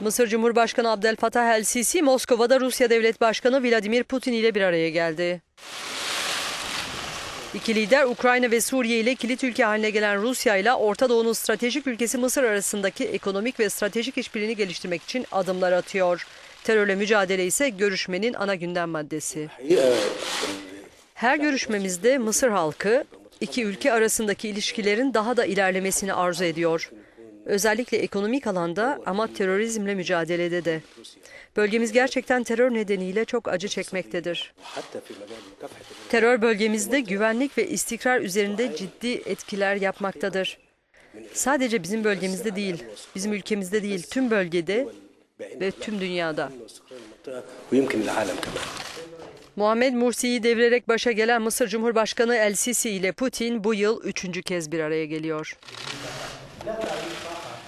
Mısır Cumhurbaşkanı Abdel Fattah el-Sisi, Moskova'da Rusya Devlet Başkanı Vladimir Putin ile bir araya geldi. İki lider Ukrayna ve Suriye ile kilit ülke haline gelen Rusya ile Orta Doğu'nun stratejik ülkesi Mısır arasındaki ekonomik ve stratejik işbirliğini geliştirmek için adımlar atıyor. Terörle mücadele ise görüşmenin ana gündem maddesi. Her görüşmemizde Mısır halkı iki ülke arasındaki ilişkilerin daha da ilerlemesini arzu ediyor. Özellikle ekonomik alanda ama terörizmle mücadelede de. Bölgemiz gerçekten terör nedeniyle çok acı çekmektedir. Terör bölgemizde güvenlik ve istikrar üzerinde ciddi etkiler yapmaktadır. Sadece bizim bölgemizde değil, bizim ülkemizde değil, tüm bölgede ve tüm dünyada. Muhammed Mursi'yi devirerek başa gelen Mısır Cumhurbaşkanı El Sisi ile Putin bu yıl üçüncü kez bir araya geliyor. لا تعريف فقط.